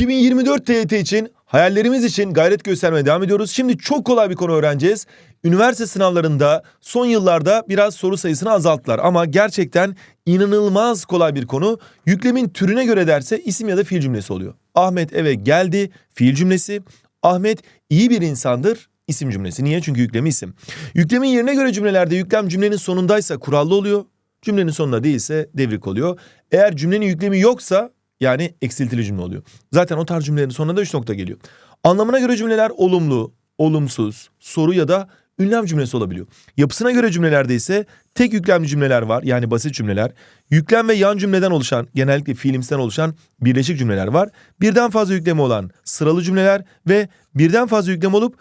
2024 TYT için hayallerimiz için gayret göstermeye devam ediyoruz. Şimdi çok kolay bir konu öğreneceğiz. Üniversite sınavlarında son yıllarda biraz soru sayısını azalttılar ama gerçekten inanılmaz kolay bir konu. Yüklemin türüne göre derse isim ya da fiil cümlesi oluyor. Ahmet eve geldi fiil cümlesi. Ahmet iyi bir insandır isim cümlesi. Niye? Çünkü yüklemi isim. Yüklemin yerine göre cümlelerde yüklem cümlenin sonundaysa kurallı oluyor. Cümlenin sonunda değilse devrik oluyor. Eğer cümlenin yüklemi yoksa yani eksiltili cümle oluyor. Zaten o tarz cümlelerin sonuna da üç nokta geliyor. Anlamına göre cümleler olumlu, olumsuz, soru ya da ünlem cümlesi olabiliyor. Yapısına göre cümlelerde ise tek yüklemli cümleler var yani basit cümleler. Yüklem ve yan cümleden oluşan genellikle fiilimsden oluşan birleşik cümleler var. Birden fazla yüklemi olan sıralı cümleler ve birden fazla yüklem olup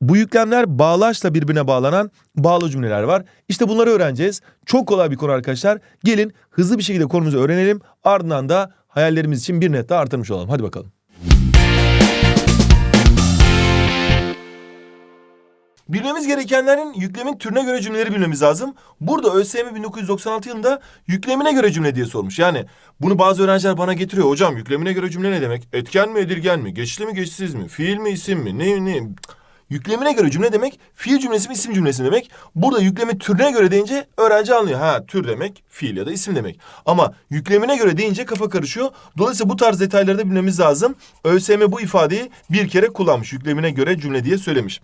bu yüklemler bağlaçla birbirine bağlanan bağlı cümleler var. İşte bunları öğreneceğiz. Çok kolay bir konu arkadaşlar. Gelin hızlı bir şekilde konumuzu öğrenelim. Ardından da hayallerimiz için bir net daha artırmış olalım. Hadi bakalım. Bilmemiz gerekenlerin yüklemin türüne göre cümleleri bilmemiz lazım. Burada ÖSYM 1996 yılında yüklemine göre cümle diye sormuş. Yani bunu bazı öğrenciler bana getiriyor. Hocam yüklemine göre cümle ne demek? Etken mi, edilgen mi? Geçişli mi, geçişsiz mi? Fiil mi, isim mi? Ne, ne? Yüklemine göre cümle demek, fiil cümlesi mi, isim cümlesi demek. Burada yüklemi türüne göre deyince öğrenci anlıyor. Ha tür demek, fiil ya da isim demek. Ama yüklemine göre deyince kafa karışıyor. Dolayısıyla bu tarz detayları da bilmemiz lazım. ÖSYM bu ifadeyi bir kere kullanmış. Yüklemine göre cümle diye söylemiş.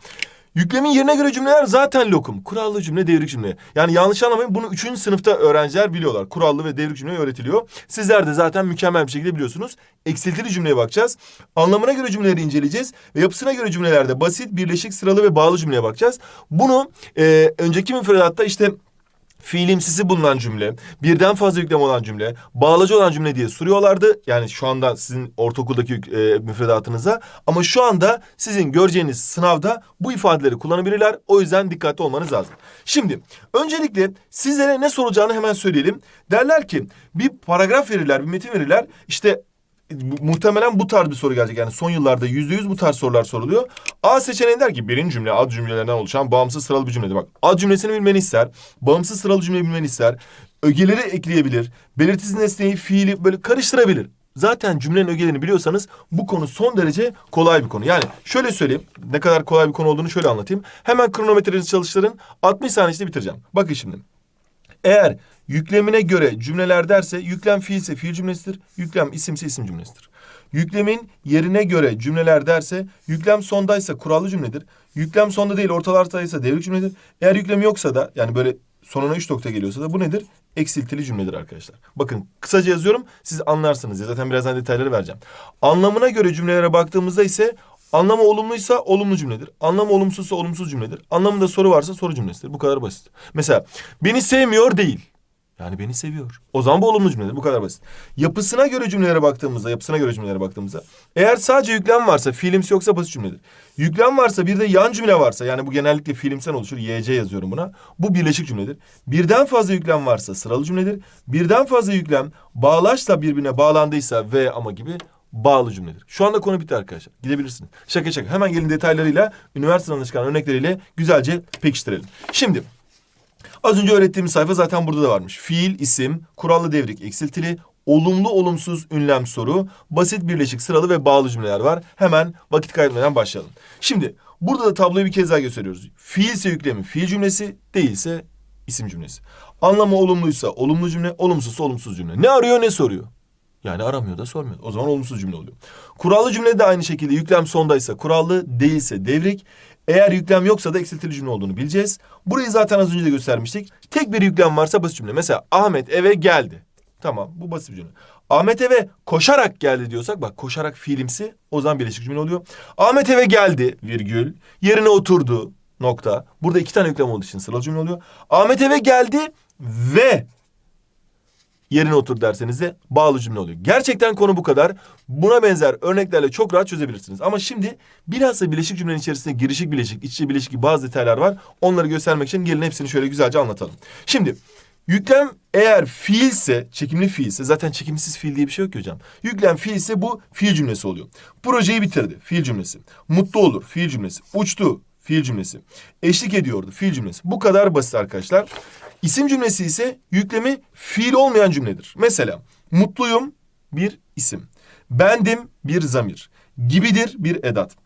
Yüklemin yerine göre cümleler zaten lokum. Kurallı cümle, devrik cümle. Yani yanlış anlamayın bunu 3. sınıfta öğrenciler biliyorlar. Kurallı ve devrik cümle öğretiliyor. Sizler de zaten mükemmel bir şekilde biliyorsunuz. Eksiltili cümleye bakacağız. Anlamına göre cümleleri inceleyeceğiz. Ve yapısına göre cümlelerde basit, birleşik, sıralı ve bağlı cümleye bakacağız. Bunu e, önceki müfredatta işte fiilimsisi bulunan cümle, birden fazla yüklem olan cümle, bağlacı olan cümle diye soruyorlardı. Yani şu anda sizin ortaokuldaki e, müfredatınıza. Ama şu anda sizin göreceğiniz sınavda bu ifadeleri kullanabilirler. O yüzden dikkatli olmanız lazım. Şimdi öncelikle sizlere ne soracağını hemen söyleyelim. Derler ki bir paragraf verirler, bir metin verirler. İşte muhtemelen bu tarz bir soru gelecek. Yani son yıllarda yüzde yüz bu tarz sorular soruluyor. A seçeneği der ki birinci cümle ad cümlelerinden oluşan bağımsız sıralı bir cümledir. Bak ad cümlesini bilmeni ister. Bağımsız sıralı cümleyi bilmeni ister. Ögeleri ekleyebilir. Belirtisiz nesneyi, fiili böyle karıştırabilir. Zaten cümlenin ögelerini biliyorsanız bu konu son derece kolay bir konu. Yani şöyle söyleyeyim. Ne kadar kolay bir konu olduğunu şöyle anlatayım. Hemen kronometrenizi çalıştırın. 60 saniye içinde bitireceğim. Bakın şimdi. Eğer yüklemine göre cümleler derse yüklem fiilse fiil cümlesidir. Yüklem isimse isim cümlesidir. Yüklemin yerine göre cümleler derse yüklem sondaysa kurallı cümledir. Yüklem sonda değil ortalardaysa devrik cümledir. Eğer yüklem yoksa da yani böyle sonuna üç nokta geliyorsa da bu nedir? Eksiltili cümledir arkadaşlar. Bakın kısaca yazıyorum siz anlarsınız ya zaten birazdan detayları vereceğim. Anlamına göre cümlelere baktığımızda ise Anlamı olumluysa olumlu cümledir. Anlamı olumsuzsa olumsuz cümledir. Anlamında soru varsa soru cümlesidir. Bu kadar basit. Mesela beni sevmiyor değil. Yani beni seviyor. O zaman bu olumlu cümledir. Bu kadar basit. Yapısına göre cümlelere baktığımızda, yapısına göre cümlelere baktığımızda eğer sadece yüklem varsa, fiilimsi yoksa basit cümledir. Yüklem varsa bir de yan cümle varsa yani bu genellikle fiilimsel oluşur. YC yazıyorum buna. Bu birleşik cümledir. Birden fazla yüklem varsa sıralı cümledir. Birden fazla yüklem bağlaçla birbirine bağlandıysa ve ama gibi bağlı cümledir. Şu anda konu bitti arkadaşlar. Gidebilirsiniz. Şaka şaka. Hemen gelin detaylarıyla üniversite sınavına çıkan örnekleriyle güzelce pekiştirelim. Şimdi az önce öğrettiğimiz sayfa zaten burada da varmış. Fiil, isim, kurallı devrik, eksiltili, olumlu olumsuz ünlem soru, basit birleşik sıralı ve bağlı cümleler var. Hemen vakit kaybetmeden başlayalım. Şimdi burada da tabloyu bir kez daha gösteriyoruz. Fiilse yüklemi fiil cümlesi, değilse isim cümlesi. Anlamı olumluysa olumlu cümle, olumsuzsa olumsuz cümle. Ne arıyor ne soruyor? Yani aramıyor da sormuyor. O zaman olumsuz cümle oluyor. Kurallı cümle de aynı şekilde yüklem sondaysa kurallı, değilse devrik. Eğer yüklem yoksa da eksiltili cümle olduğunu bileceğiz. Burayı zaten az önce de göstermiştik. Tek bir yüklem varsa basit cümle. Mesela Ahmet eve geldi. Tamam bu basit bir cümle. Ahmet eve koşarak geldi diyorsak bak koşarak fiilimsi o zaman birleşik cümle oluyor. Ahmet eve geldi virgül yerine oturdu nokta. Burada iki tane yüklem olduğu için sıralı cümle oluyor. Ahmet eve geldi ve yerine otur derseniz de bağlı cümle oluyor. Gerçekten konu bu kadar. Buna benzer örneklerle çok rahat çözebilirsiniz. Ama şimdi biraz da bileşik cümlenin içerisinde girişik bileşik, iç içe bileşik bazı detaylar var. Onları göstermek için gelin hepsini şöyle güzelce anlatalım. Şimdi yüklem eğer fiilse, çekimli fiilse zaten çekimsiz fiil diye bir şey yok ki hocam. Yüklem fiilse bu fiil cümlesi oluyor. Projeyi bitirdi, fiil cümlesi. Mutlu olur, fiil cümlesi. Uçtu, fiil cümlesi. Eşlik ediyordu, fiil cümlesi. Bu kadar basit arkadaşlar. İsim cümlesi ise yüklemi fiil olmayan cümledir. Mesela mutluyum bir isim. Bendim bir zamir. Gibidir bir edat.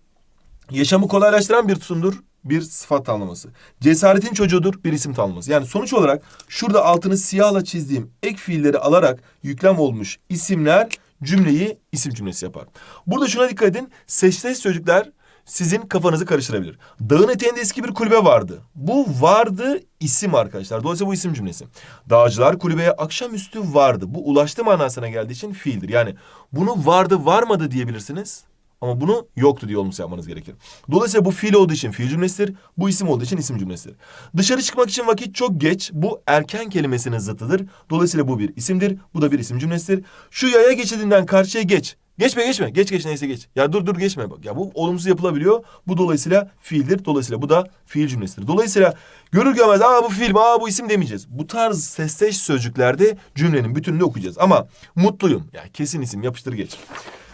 Yaşamı kolaylaştıran bir tutumdur bir sıfat tanımlaması. Cesaretin çocuğudur bir isim tanımlaması. Yani sonuç olarak şurada altını siyahla çizdiğim ek fiilleri alarak yüklem olmuş isimler cümleyi isim cümlesi yapar. Burada şuna dikkat edin. Seçtiğiniz sözcükler sizin kafanızı karıştırabilir. Dağın eteğinde eski bir kulübe vardı. Bu vardı isim arkadaşlar. Dolayısıyla bu isim cümlesi. Dağcılar kulübeye akşamüstü vardı. Bu ulaştı manasına geldiği için fiildir. Yani bunu vardı varmadı diyebilirsiniz. Ama bunu yoktu diye olması yapmanız gerekir. Dolayısıyla bu fiil olduğu için fiil cümlesidir. Bu isim olduğu için isim cümlesidir. Dışarı çıkmak için vakit çok geç. Bu erken kelimesinin zıttıdır. Dolayısıyla bu bir isimdir. Bu da bir isim cümlesidir. Şu yaya geçidinden karşıya geç. Geçme geçme. Geç geç neyse geç. Ya dur dur geçme bak. Ya bu olumsuz yapılabiliyor. Bu dolayısıyla fiildir. Dolayısıyla bu da fiil cümlesidir. Dolayısıyla görür görmez aa bu fiil aa bu isim demeyeceğiz. Bu tarz sesleş sözcüklerde cümlenin bütününü okuyacağız. Ama mutluyum. Ya kesin isim yapıştır geç.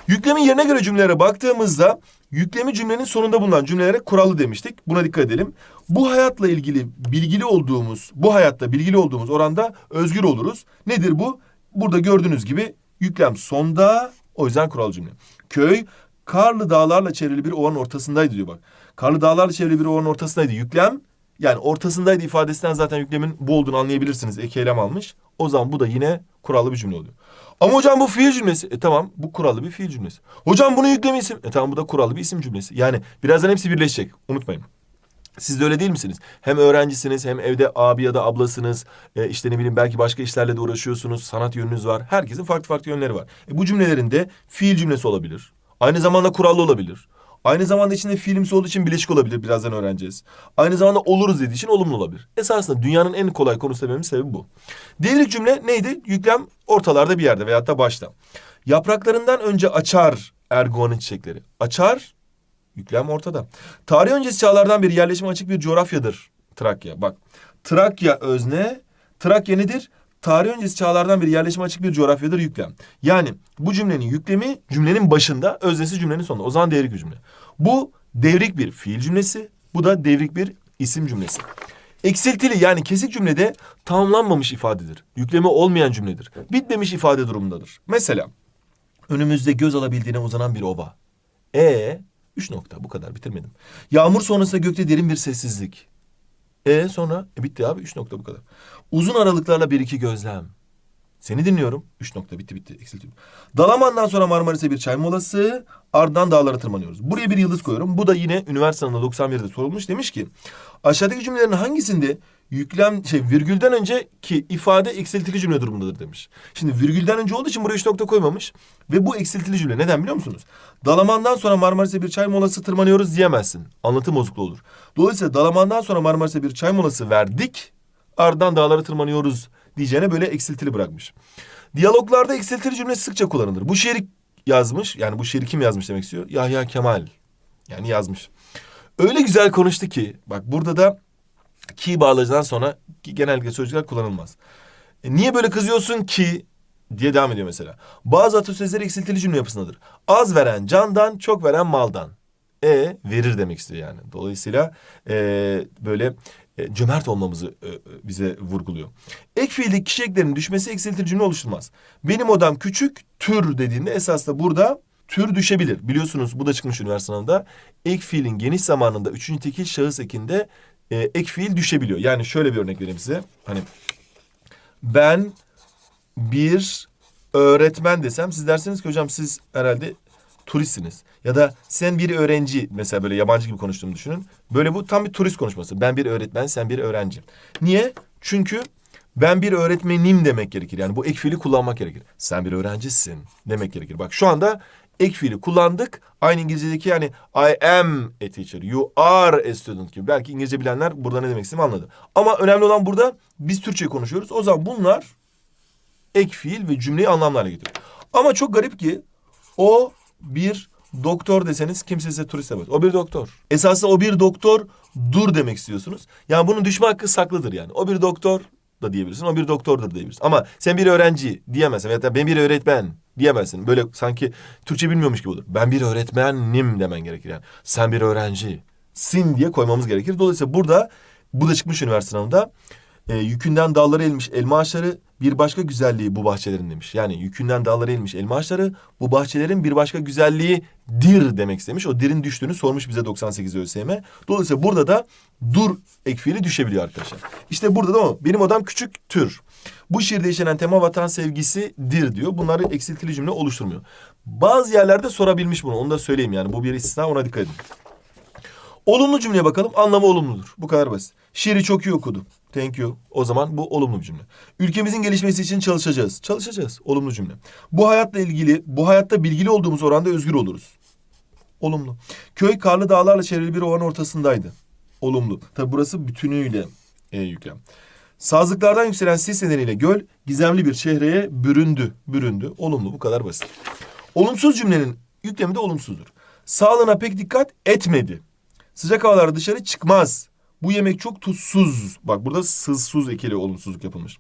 Yüklemin yerine göre cümlelere baktığımızda yüklemi cümlenin sonunda bulunan cümlelere kurallı demiştik. Buna dikkat edelim. Bu hayatla ilgili bilgili olduğumuz, bu hayatta bilgili olduğumuz oranda özgür oluruz. Nedir bu? Burada gördüğünüz gibi yüklem sonda o yüzden kurallı cümle. Köy karlı dağlarla çevrili bir ovanın ortasındaydı diyor bak. Karlı dağlarla çevrili bir ovanın ortasındaydı. Yüklem yani ortasındaydı ifadesinden zaten yüklemin bu olduğunu anlayabilirsiniz. Ek eylem almış. O zaman bu da yine kurallı bir cümle oluyor. Ama hocam bu fiil cümlesi. E tamam bu kurallı bir fiil cümlesi. Hocam bunu yüklemi isim. E tamam bu da kurallı bir isim cümlesi. Yani birazdan hepsi birleşecek. Unutmayın. Siz de öyle değil misiniz? Hem öğrencisiniz hem evde abi ya da ablasınız. E, işte ne bileyim belki başka işlerle de uğraşıyorsunuz. Sanat yönünüz var. Herkesin farklı farklı yönleri var. E, bu cümlelerin de fiil cümlesi olabilir. Aynı zamanda kurallı olabilir. Aynı zamanda içinde fiilimsi olduğu için bileşik olabilir. Birazdan öğreneceğiz. Aynı zamanda oluruz dediği için olumlu olabilir. Esasında dünyanın en kolay konusu dememin sebebi bu. Devrik cümle neydi? Yüklem ortalarda bir yerde veyahut da başta. Yapraklarından önce açar erguvanın çiçekleri. Açar, yüklem ortada. Tarih öncesi çağlardan beri yerleşime açık bir coğrafyadır Trakya. Bak, Trakya özne, Trakya nedir? Tarih öncesi çağlardan beri yerleşime açık bir coğrafyadır yüklem. Yani bu cümlenin yüklemi cümlenin başında, öznesi cümlenin sonunda. O zaman devrik bir cümle. Bu devrik bir fiil cümlesi, bu da devrik bir isim cümlesi. Eksiltili yani kesik cümlede tamamlanmamış ifadedir. Yüklemi olmayan cümledir. Bitmemiş ifade durumundadır. Mesela önümüzde göz alabildiğine uzanan bir ova. E üç nokta bu kadar bitirmedim. Yağmur sonrasında gökte derin bir sessizlik. E sonra e, bitti abi üç nokta bu kadar. Uzun aralıklarla bir iki gözlem. Seni dinliyorum. Üç nokta bitti bitti eksiltiyorum. Dalaman'dan sonra Marmaris'e bir çay molası. Ardından dağlara tırmanıyoruz. Buraya bir yıldız koyuyorum. Bu da yine üniversite sınavında 91'de sorulmuş. Demiş ki aşağıdaki cümlelerin hangisinde yüklem şey virgülden önceki ifade eksiltili cümle durumundadır demiş. Şimdi virgülden önce olduğu için buraya üç nokta koymamış. Ve bu eksiltili cümle. Neden biliyor musunuz? Dalaman'dan sonra Marmaris'e bir çay molası tırmanıyoruz diyemezsin. Anlatım bozukluğu olur. Dolayısıyla Dalaman'dan sonra Marmaris'e bir çay molası verdik. Ardından dağlara tırmanıyoruz diyeceğine böyle eksiltili bırakmış. Diyaloglarda eksiltili cümle sıkça kullanılır. Bu şiiri yazmış. Yani bu şiiri kim yazmış demek istiyor? Yahya Kemal. Yani yazmış. Öyle güzel konuştu ki bak burada da ki bağlacından sonra genellikle sözcükler kullanılmaz. E, niye böyle kızıyorsun ki diye devam ediyor mesela. Bazı atasözleri eksiltili cümle yapısındadır. Az veren candan, çok veren maldan. E verir demek istiyor yani. Dolayısıyla e, böyle e, cömert olmamızı e, e, bize vurguluyor. Ek fiilde kişi eklerinin düşmesi eksiltili cümle oluşturmaz. Benim odam küçük, tür dediğinde esas da burada tür düşebilir. Biliyorsunuz bu da çıkmış üniversite sınavında. Ek fiilin geniş zamanında üçüncü tekil şahıs ekinde e, ek fiil düşebiliyor. Yani şöyle bir örnek vereyim size. Hani ben bir öğretmen desem siz dersiniz ki hocam siz herhalde turistsiniz. Ya da sen bir öğrenci mesela böyle yabancı gibi konuştuğumu düşünün. Böyle bu tam bir turist konuşması. Ben bir öğretmen, sen bir öğrenci. Niye? Çünkü ben bir öğretmenim demek gerekir. Yani bu ek fiili kullanmak gerekir. Sen bir öğrencisin demek gerekir. Bak şu anda ek fiili kullandık. Aynı İngilizce'deki yani I am a teacher, you are a student gibi. Belki İngilizce bilenler burada ne demek istediğimi anladı. Ama önemli olan burada biz Türkçe konuşuyoruz. O zaman bunlar ek fiil ve cümleyi anlamlı hale getiriyor. Ama çok garip ki o bir doktor deseniz kimse size turist demez. O bir doktor. Esasında o bir doktor dur demek istiyorsunuz. Yani bunun düşme hakkı saklıdır yani. O bir doktor da diyebilirsin. O bir doktordur diyebilirsin. Ama sen bir öğrenci diyemezsin. Ya da ben bir öğretmen diyemezsin. Böyle sanki Türkçe bilmiyormuş gibi olur. Ben bir öğretmenim demen gerekir yani. Sen bir öğrenci sin diye koymamız gerekir. Dolayısıyla burada bu da çıkmış üniversite sınavında. E, yükünden dalları elmiş elma ağaçları bir başka güzelliği bu bahçelerin demiş. Yani yükünden dağlara inmiş elma ağaçları bu bahçelerin bir başka güzelliği dir demek istemiş. O dirin düştüğünü sormuş bize 98 ÖSYM. Dolayısıyla burada da dur ek fiili düşebiliyor arkadaşlar. İşte burada da o. Benim odam küçük tür. Bu şiirde işlenen tema vatan sevgisidir diyor. Bunları eksiltili cümle oluşturmuyor. Bazı yerlerde sorabilmiş bunu. Onu da söyleyeyim yani. Bu bir istisna ona dikkat edin. Olumlu cümleye bakalım. Anlamı olumludur. Bu kadar basit. Şiiri çok iyi okudu. Thank you. O zaman bu olumlu bir cümle. Ülkemizin gelişmesi için çalışacağız. Çalışacağız. Olumlu cümle. Bu hayatla ilgili, bu hayatta bilgili olduğumuz oranda özgür oluruz. Olumlu. Köy karlı dağlarla çevrili bir ovanın ortasındaydı. Olumlu. Tabi burası bütünüyle e, yüklem. Sazlıklardan yükselen sis nedeniyle göl gizemli bir çehreye büründü. Büründü. Olumlu. Bu kadar basit. Olumsuz cümlenin yüklemi de olumsuzdur. Sağlığına pek dikkat etmedi. Sıcak havalarda dışarı çıkmaz. Bu yemek çok tuzsuz. Bak burada sızsuz ekeli olumsuzluk yapılmış.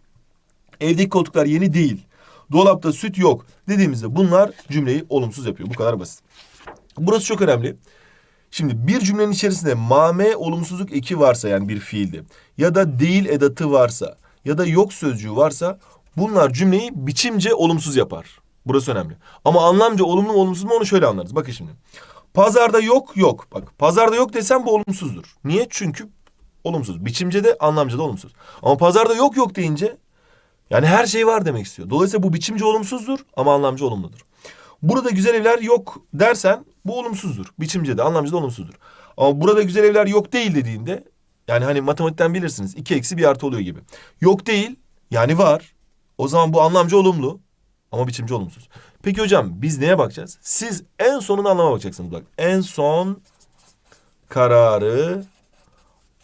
Evdeki koltuklar yeni değil. Dolapta süt yok dediğimizde bunlar cümleyi olumsuz yapıyor. Bu kadar basit. Burası çok önemli. Şimdi bir cümlenin içerisinde mame olumsuzluk eki varsa yani bir fiilde ya da değil edatı varsa ya da yok sözcüğü varsa bunlar cümleyi biçimce olumsuz yapar. Burası önemli. Ama anlamca olumlu mu olumsuz mu onu şöyle anlarız. Bakın şimdi. Pazarda yok yok. Bak pazarda yok desem bu olumsuzdur. Niye? Çünkü olumsuz. Biçimce de anlamca da olumsuz. Ama pazarda yok yok deyince yani her şey var demek istiyor. Dolayısıyla bu biçimce olumsuzdur ama anlamca olumludur. Burada güzel evler yok dersen bu olumsuzdur. Biçimce de anlamca da olumsuzdur. Ama burada güzel evler yok değil dediğinde yani hani matematikten bilirsiniz. iki eksi bir artı oluyor gibi. Yok değil yani var. O zaman bu anlamca olumlu ama biçimce olumsuz. Peki hocam biz neye bakacağız? Siz en sonunu anlama bakacaksınız bak. En son kararı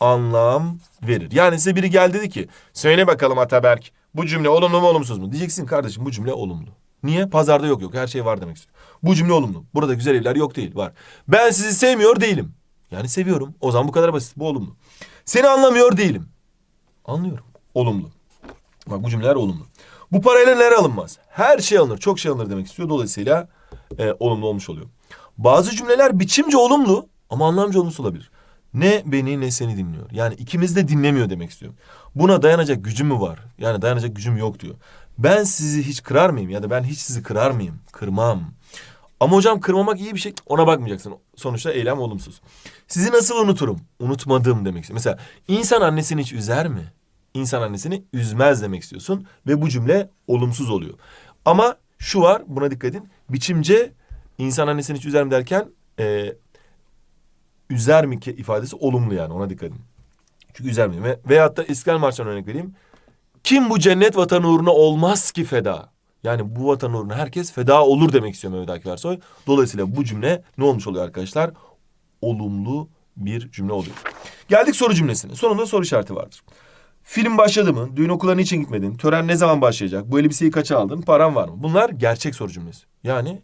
anlam verir. Yani size biri geldi dedi ki söyle bakalım Ataberk bu cümle olumlu mu olumsuz mu? Diyeceksin kardeşim bu cümle olumlu. Niye? Pazarda yok yok her şey var demek istiyor. Bu cümle olumlu. Burada güzel evler yok değil var. Ben sizi sevmiyor değilim. Yani seviyorum. O zaman bu kadar basit bu olumlu. Seni anlamıyor değilim. Anlıyorum. Olumlu. Bak bu cümleler olumlu. Bu parayla neler alınmaz? Her şey alınır. Çok şey alınır demek istiyor. Dolayısıyla e, olumlu olmuş oluyor. Bazı cümleler biçimce olumlu ama anlamca olumsuz olabilir. Ne beni ne seni dinliyor. Yani ikimiz de dinlemiyor demek istiyor. Buna dayanacak gücüm mü var? Yani dayanacak gücüm yok diyor. Ben sizi hiç kırar mıyım? Ya da ben hiç sizi kırar mıyım? Kırmam. Ama hocam kırmamak iyi bir şey. Ona bakmayacaksın. Sonuçta eylem olumsuz. Sizi nasıl unuturum? Unutmadım demek istiyor. Mesela insan annesini hiç üzer mi? İnsan annesini üzmez demek istiyorsun. Ve bu cümle olumsuz oluyor. Ama şu var buna dikkat edin. Biçimce insan annesini hiç üzer mi derken e, üzer mi ki ifadesi olumlu yani ona dikkat edin. Çünkü üzer mi? Ve, veyahut da İstiklal Marşı'na örnek vereyim. Kim bu cennet vatan uğruna olmaz ki feda? Yani bu vatan uğruna herkes feda olur demek istiyor Mehmet Akif Ersoy. Dolayısıyla bu cümle ne olmuş oluyor arkadaşlar? Olumlu bir cümle oluyor. Geldik soru cümlesine. Sonunda soru işareti vardır. Film başladı mı? Düğün okuluna niçin gitmedin? Tören ne zaman başlayacak? Bu elbiseyi kaça aldın? Paran var mı? Bunlar gerçek soru cümlesi. Yani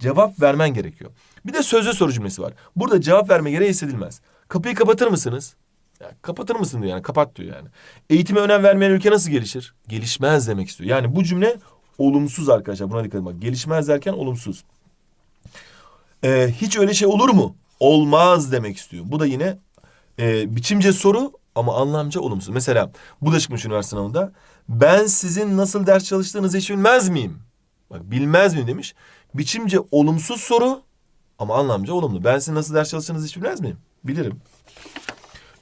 cevap vermen gerekiyor. Bir de sözlü soru cümlesi var. Burada cevap verme gereği hissedilmez. Kapıyı kapatır mısınız? Ya, kapatır mısın diyor yani kapat diyor yani. Eğitime önem vermeyen ülke nasıl gelişir? Gelişmez demek istiyor. Yani bu cümle olumsuz arkadaşlar buna dikkat edin. Bak, gelişmez derken olumsuz. Ee, hiç öyle şey olur mu? Olmaz demek istiyor. Bu da yine e, biçimce soru ama anlamca olumsuz. Mesela bu da çıkmış üniversite sınavında. Ben sizin nasıl ders çalıştığınızı hiç bilmez miyim? Bak bilmez miyim demiş. Biçimce olumsuz soru ama anlamca olumlu. Ben sizin nasıl ders çalıştığınızı hiç bilmez miyim? Bilirim.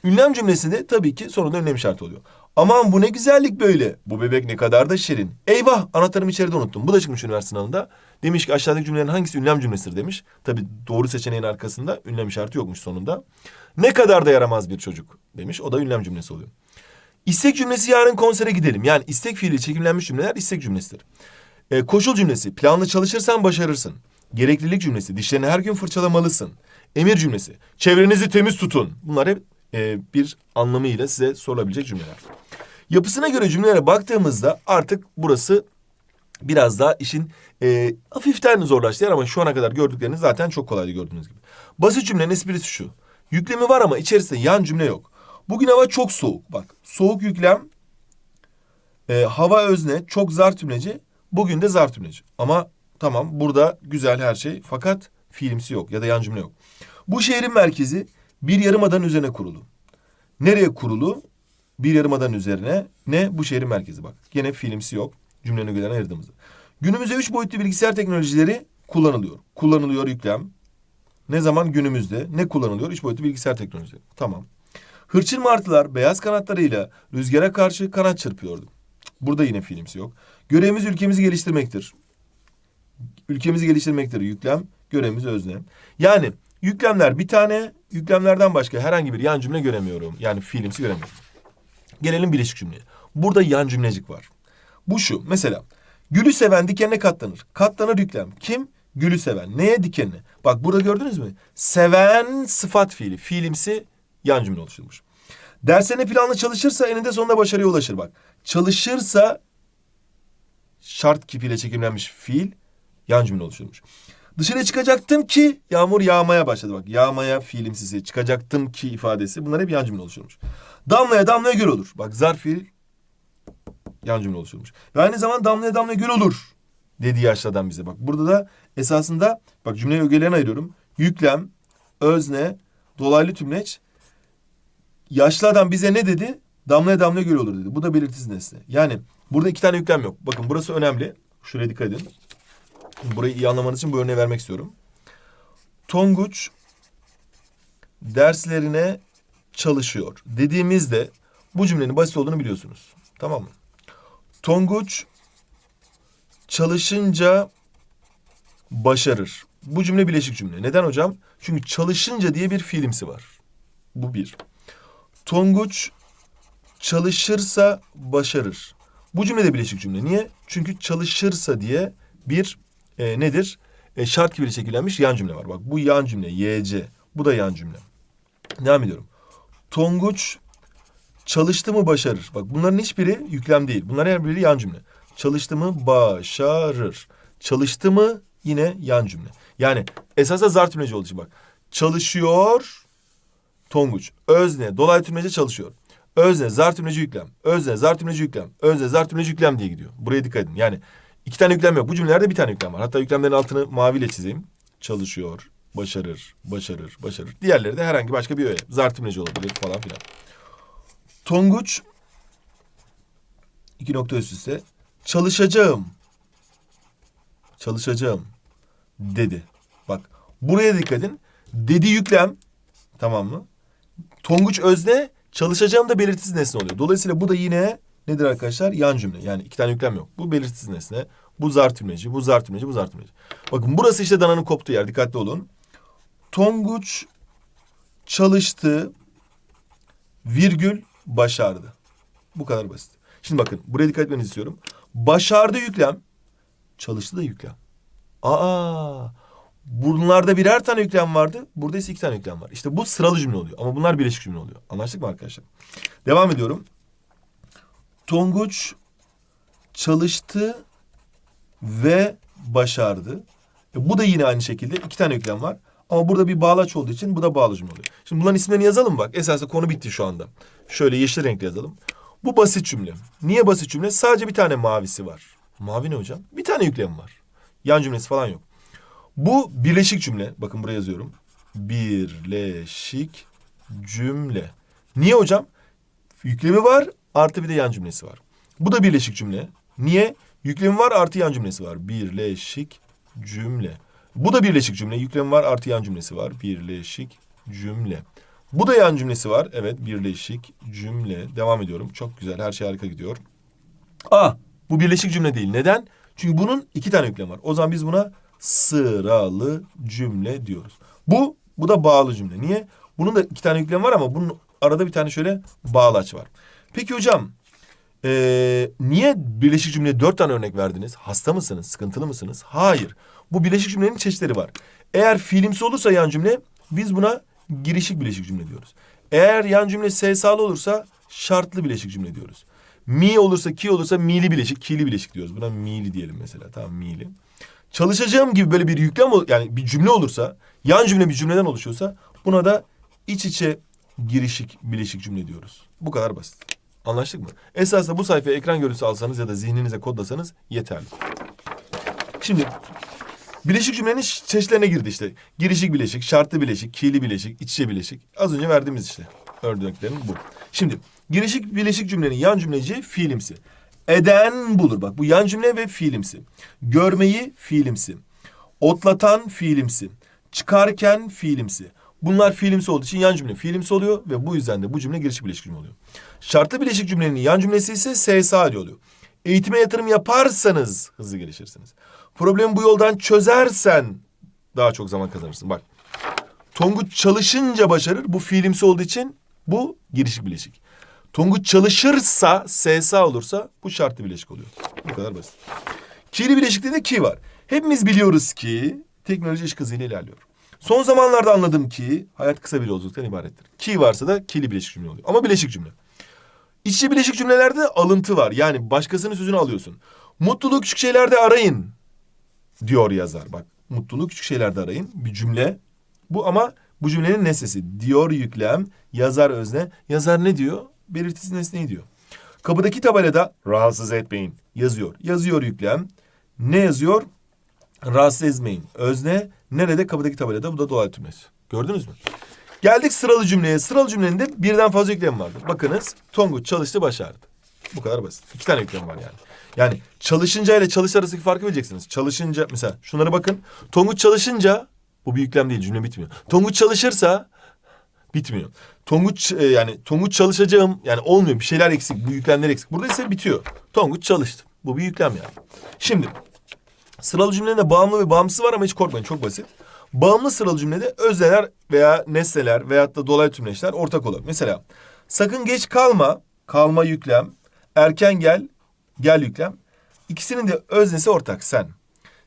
Ünlem cümlesinde tabii ki sonunda ünlem işareti oluyor. Aman bu ne güzellik böyle. Bu bebek ne kadar da şirin. Eyvah anahtarımı içeride unuttum. Bu da çıkmış üniversite sınavında. Demiş ki aşağıdaki cümlelerin hangisi ünlem cümlesidir demiş. Tabii doğru seçeneğin arkasında ünlem işareti yokmuş sonunda. Ne kadar da yaramaz bir çocuk demiş. O da ünlem cümlesi oluyor. İstek cümlesi yarın konsere gidelim. Yani istek fiili çekimlenmiş cümleler istek cümlesidir. E, koşul cümlesi planlı çalışırsan başarırsın. Gereklilik cümlesi dişlerini her gün fırçalamalısın. Emir cümlesi çevrenizi temiz tutun. Bunlar hep e, bir anlamıyla size sorulabilecek cümleler. Yapısına göre cümlelere baktığımızda artık burası biraz daha işin e, hafiften zorlaştı ama şu ana kadar gördükleriniz zaten çok kolaydı gördüğünüz gibi. Basit cümlenin esprisi şu. Yüklemi var ama içerisinde yan cümle yok. Bugün hava çok soğuk. Bak soğuk yüklem e, hava özne çok zar tümleci. Bugün de zar tümleci. Ama tamam burada güzel her şey fakat fiilimsi yok ya da yan cümle yok. Bu şehrin merkezi bir yarımadanın üzerine kurulu. Nereye kurulu? bir yarımadanın üzerine ne? Bu şehrin merkezi bak. Gene filmsi yok. Cümlenin ögelerine ayırdığımızda. Günümüzde üç boyutlu bilgisayar teknolojileri kullanılıyor. Kullanılıyor yüklem. Ne zaman? Günümüzde. Ne kullanılıyor? Üç boyutlu bilgisayar teknolojileri. Tamam. Hırçın martılar beyaz kanatlarıyla rüzgara karşı kanat çırpıyordu. Burada yine filmsi yok. Görevimiz ülkemizi geliştirmektir. Ülkemizi geliştirmektir yüklem. Görevimiz özne. Yani yüklemler bir tane, yüklemlerden başka herhangi bir yan cümle göremiyorum. Yani fiilimsi göremiyorum. Gelelim birleşik cümleye. Burada yan cümlecik var. Bu şu. Mesela gülü seven dikenine katlanır. Katlanır yüklem. Kim? Gülü seven. Neye dikenine? Bak burada gördünüz mü? Seven sıfat fiili. Fiilimsi yan cümle oluşturmuş. Derslerine planlı çalışırsa eninde sonunda başarıya ulaşır bak. Çalışırsa şart kipiyle çekimlenmiş fiil yan cümle oluşturmuş. Dışarı çıkacaktım ki yağmur yağmaya başladı bak. Yağmaya fiilimsisi çıkacaktım ki ifadesi bunlar hep yan cümle oluşturmuş. Damlaya damlaya göl olur. Bak zarf fiil yan cümle oluşturmuş. Ve aynı zaman damlaya damlaya göl olur dediği yaşlı adam bize. Bak burada da esasında bak cümleyi ögelerine ayırıyorum. Yüklem, özne, dolaylı tümleç. Yaşlı adam bize ne dedi? Damlaya damlaya göl olur dedi. Bu da belirtisiz nesne. Yani burada iki tane yüklem yok. Bakın burası önemli. Şuraya dikkat edin. Burayı iyi anlamanız için bu örneği vermek istiyorum. Tonguç derslerine çalışıyor dediğimizde bu cümlenin basit olduğunu biliyorsunuz. Tamam mı? Tonguç çalışınca başarır. Bu cümle bileşik cümle. Neden hocam? Çünkü çalışınca diye bir fiilimsi var. Bu bir. Tonguç çalışırsa başarır. Bu cümle de bileşik cümle. Niye? Çünkü çalışırsa diye bir e, nedir? E, şart gibi şekillenmiş yan cümle var. Bak bu yan cümle. YC. Bu da yan cümle. Devam ediyorum. Tonguç çalıştı mı başarır. Bak bunların hiçbiri yüklem değil. Bunların her biri yan cümle. Çalıştı mı başarır. Çalıştı mı yine yan cümle. Yani esasında zar tümleci olduğu için bak. Çalışıyor Tonguç. Özne dolaylı tümlece çalışıyor. Özne zar tümleci yüklem. Özne zar tümleci yüklem. Özne zar tümleci yüklem diye gidiyor. Buraya dikkat edin. Yani iki tane yüklem yok. Bu cümlelerde bir tane yüklem var. Hatta yüklemlerin altını maviyle çizeyim. Çalışıyor, başarır, başarır, başarır. Diğerleri de herhangi başka bir öğe. Zar tümleci olabilir falan filan. Tonguç iki nokta üst üste çalışacağım. Çalışacağım dedi. Bak buraya dikkat edin. Dedi yüklem tamam mı? Tonguç özne çalışacağım da belirtisiz nesne oluyor. Dolayısıyla bu da yine nedir arkadaşlar? Yan cümle. Yani iki tane yüklem yok. Bu belirtisiz nesne. Bu zar tümleci, bu zar tümleci, bu zar tümleci. Bakın burası işte dananın koptuğu yer. Dikkatli olun. Tonguç çalıştı, virgül başardı. Bu kadar basit. Şimdi bakın buraya dikkat etmenizi istiyorum. Başardı yüklem, çalıştı da yüklem. Aa, bunlarda birer tane yüklem vardı. Burada ise iki tane yüklem var. İşte bu sıralı cümle oluyor. Ama bunlar birleşik cümle oluyor. Anlaştık mı arkadaşlar? Devam ediyorum. Tonguç çalıştı ve başardı. E, bu da yine aynı şekilde iki tane yüklem var. Ama burada bir bağlaç olduğu için bu da bağlı cümle oluyor. Şimdi bunların isimlerini yazalım bak. Esasında konu bitti şu anda. Şöyle yeşil renkli yazalım. Bu basit cümle. Niye basit cümle? Sadece bir tane mavisi var. Mavi ne hocam? Bir tane yüklem var. Yan cümlesi falan yok. Bu birleşik cümle. Bakın buraya yazıyorum. Birleşik cümle. Niye hocam? Yüklemi var artı bir de yan cümlesi var. Bu da birleşik cümle. Niye? Yüklemi var artı yan cümlesi var. Birleşik cümle. Bu da birleşik cümle. Yüklemi var artı yan cümlesi var. Birleşik cümle. Bu da yan cümlesi var. Evet birleşik cümle. Devam ediyorum. Çok güzel. Her şey harika gidiyor. Aa bu birleşik cümle değil. Neden? Çünkü bunun iki tane yüklem var. O zaman biz buna sıralı cümle diyoruz. Bu, bu da bağlı cümle. Niye? Bunun da iki tane yüklem var ama bunun arada bir tane şöyle bağlaç var. Peki hocam, ee, niye birleşik cümleye dört tane örnek verdiniz? Hasta mısınız? Sıkıntılı mısınız? Hayır. Bu birleşik cümlenin çeşitleri var. Eğer fiilimsi olursa yan cümle, biz buna girişik birleşik cümle diyoruz. Eğer yan cümle SSA'lı olursa şartlı birleşik cümle diyoruz. Mi olursa ki olursa mi'li bileşik, ki'li bileşik diyoruz. Buna mi'li diyelim mesela. Tamam mi'li. Çalışacağım gibi böyle bir yüklem yani bir cümle olursa, yan cümle bir cümleden oluşuyorsa buna da iç içe girişik bileşik cümle diyoruz. Bu kadar basit. Anlaştık mı? Esasında bu sayfaya ekran görüntüsü alsanız ya da zihninize kodlasanız yeterli. Şimdi bileşik cümlenin çeşitlerine girdi işte. Girişik bileşik, şartlı bileşik, ki'li bileşik, iç içe bileşik. Az önce verdiğimiz işte. Örneklerin bu. Şimdi girişik bileşik cümlenin yan cümleci fiilimsi. Eden bulur. Bak bu yan cümle ve fiilimsi. Görmeyi fiilimsi. Otlatan fiilimsi. Çıkarken fiilimsi. Bunlar fiilimsi olduğu için yan cümle fiilimsi oluyor ve bu yüzden de bu cümle girişik bileşik cümle oluyor. Şartlı bileşik cümlenin yan cümlesi ise SSA oluyor. Eğitime yatırım yaparsanız hızlı gelişirsiniz. Problemi bu yoldan çözersen daha çok zaman kazanırsın. Bak Tonguç çalışınca başarır. Bu fiilimsi olduğu için bu girişik bileşik. Tonguç çalışırsa, SSA olursa bu şartlı bileşik oluyor. Bu kadar basit. Ki'li bileşikte de ki var. Hepimiz biliyoruz ki teknoloji iş hızıyla ilerliyor. Son zamanlarda anladım ki hayat kısa bir yolculuktan ibarettir. Ki varsa da ki'li bileşik cümle oluyor. Ama bileşik cümle. İççi bileşik cümlelerde alıntı var. Yani başkasının sözünü alıyorsun. Mutluluğu küçük şeylerde arayın diyor yazar. Bak mutluluğu küçük şeylerde arayın. Bir cümle. Bu ama bu cümlenin nesnesi. Diyor yüklem, yazar özne. Yazar ne diyor? Belirtisi nesneyi diyor. Kapıdaki tabelada rahatsız etmeyin yazıyor. Yazıyor yüklem. Ne yazıyor? Rahatsız etmeyin. Özne nerede? Kapıdaki tabelada. Bu da dolaylı tümlesi. Gördünüz mü? Geldik sıralı cümleye. Sıralı cümlenin de birden fazla yüklem vardır. Bakınız Tonguç çalıştı başardı. Bu kadar basit. İki tane yüklem var yani. Yani çalışınca ile çalış arasındaki farkı bileceksiniz. Çalışınca mesela şunlara bakın. Tonguç çalışınca bu bir yüklem değil cümle bitmiyor. Tonguç çalışırsa bitmiyor. Tonguç e, yani Tonguç çalışacağım yani olmuyor bir şeyler eksik bu yüklemler eksik. Burada ise bitiyor. Tonguç çalıştı. Bu bir yüklem yani. Şimdi sıralı cümlenin de bağımlı ve bağımsız var ama hiç korkmayın çok basit. Bağımlı sıralı cümlede özneler veya nesneler veyahut da dolaylı tümleçler ortak olur. Mesela sakın geç kalma, kalma yüklem, erken gel, gel yüklem. İkisinin de öznesi ortak sen.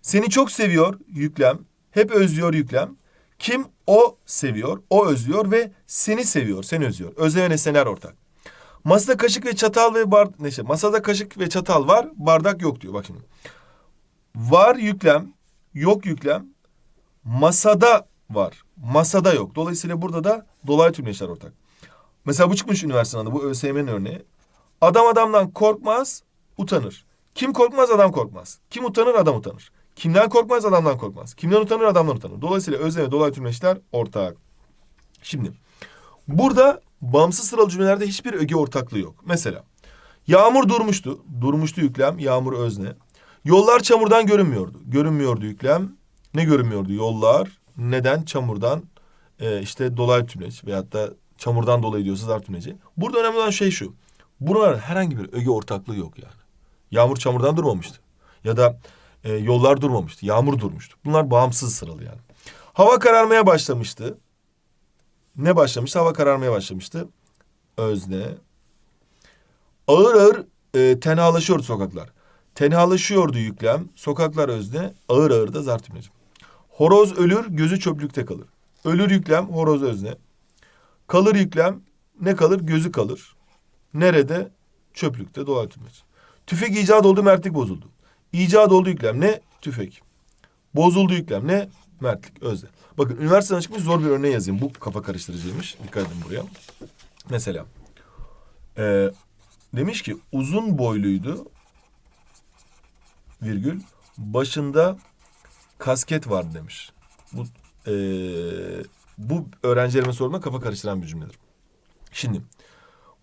Seni çok seviyor yüklem, hep özlüyor yüklem. Kim o seviyor, o özlüyor ve seni seviyor, seni özlüyor. Özne ve nesneler ortak. Masada kaşık ve çatal ve bar ne şey, masada kaşık ve çatal var, bardak yok diyor. Bak şimdi. Var yüklem, yok yüklem. Masada var. Masada yok. Dolayısıyla burada da dolaylı tümleçler ortak. Mesela bu çıkmış üniversitenin adı. Bu ÖSYM'nin örneği. Adam adamdan korkmaz, utanır. Kim korkmaz adam korkmaz. Kim utanır adam utanır. Kimden korkmaz adamdan korkmaz. Kimden utanır adamdan utanır. Dolayısıyla özne ve dolaylı tümleçler ortak. Şimdi burada bağımsız sıralı cümlelerde hiçbir öge ortaklığı yok. Mesela yağmur durmuştu. Durmuştu yüklem. Yağmur özne. Yollar çamurdan görünmüyordu. Görünmüyordu yüklem. Ne görünmüyordu? Yollar. Neden? Çamurdan. Ee, işte dolaylı tümleç veyahut da çamurdan dolayı diyorsa zar tümleci. Burada önemli olan şey şu. Bunların herhangi bir öge ortaklığı yok yani. Yağmur çamurdan durmamıştı. Ya da e, yollar durmamıştı. Yağmur durmuştu. Bunlar bağımsız sıralı yani. Hava kararmaya başlamıştı. Ne başlamıştı? Hava kararmaya başlamıştı. Özne. Ağır ağır e, tenhalaşıyordu sokaklar. Tenhalaşıyordu yüklem. Sokaklar özne. Ağır ağır da zar tümleci. Horoz ölür, gözü çöplükte kalır. Ölür yüklem, horoz özne. Kalır yüklem, ne kalır? Gözü kalır. Nerede? Çöplükte, dolaylı tümleci. Tüfek icat oldu, mertlik bozuldu. İcat oldu yüklem ne? Tüfek. Bozuldu yüklem ne? Mertlik, özne. Bakın üniversiteden çıkmış zor bir örneği yazayım. Bu kafa karıştırıcıymış. Dikkat edin buraya. Mesela e, demiş ki uzun boyluydu virgül başında kasket vardı demiş. Bu e, bu öğrencilerime sorma kafa karıştıran bir cümledir. Şimdi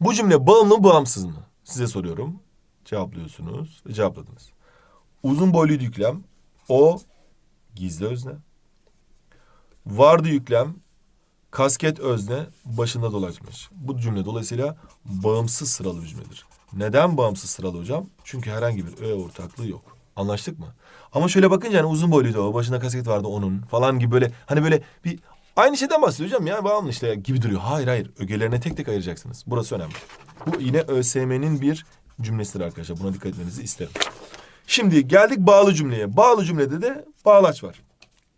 bu cümle bağımlı mı bağımsız mı? Size soruyorum. Cevaplıyorsunuz cevapladınız. Uzun boyluydu yüklem. O gizli özne. Vardı yüklem. Kasket özne başında dolaşmış. Bu cümle dolayısıyla bağımsız sıralı bir cümledir. Neden bağımsız sıralı hocam? Çünkü herhangi bir öğe ortaklığı yok. Anlaştık mı? Ama şöyle bakınca hani uzun boyluydu o. Başında kasket vardı onun falan gibi böyle hani böyle bir aynı şeyden bahsediyor hocam ya bağımlı işte gibi duruyor. Hayır hayır ögelerine tek tek ayıracaksınız. Burası önemli. Bu yine ÖSYM'nin bir cümlesidir arkadaşlar. Buna dikkat etmenizi isterim. Şimdi geldik bağlı cümleye. Bağlı cümlede de bağlaç var.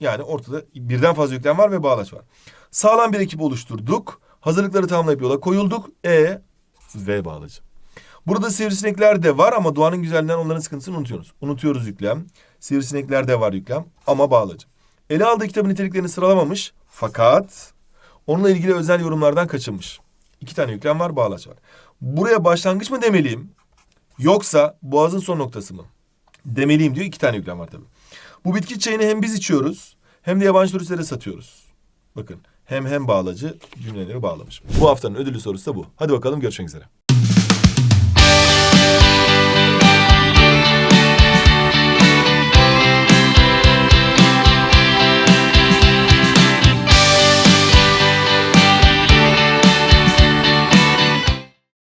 Yani ortada birden fazla yüklem var ve bağlaç var. Sağlam bir ekip oluşturduk. Hazırlıkları tamamlayıp yola koyulduk. E ve bağlacı. Burada sivrisinekler de var ama doğanın güzelliğinden onların sıkıntısını unutuyoruz. Unutuyoruz yüklem. Sivrisinekler de var yüklem ama bağlacı. Ele aldığı kitabın niteliklerini sıralamamış fakat onunla ilgili özel yorumlardan kaçınmış. İki tane yüklem var, bağlaç var. Buraya başlangıç mı demeliyim? Yoksa boğazın son noktası mı? Demeliyim diyor. İki tane yüklem var tabii. Bu bitki çayını hem biz içiyoruz hem de yabancı turistlere satıyoruz. Bakın hem hem bağlacı cümleleri bağlamış. Bu haftanın ödüllü sorusu da bu. Hadi bakalım görüşmek üzere.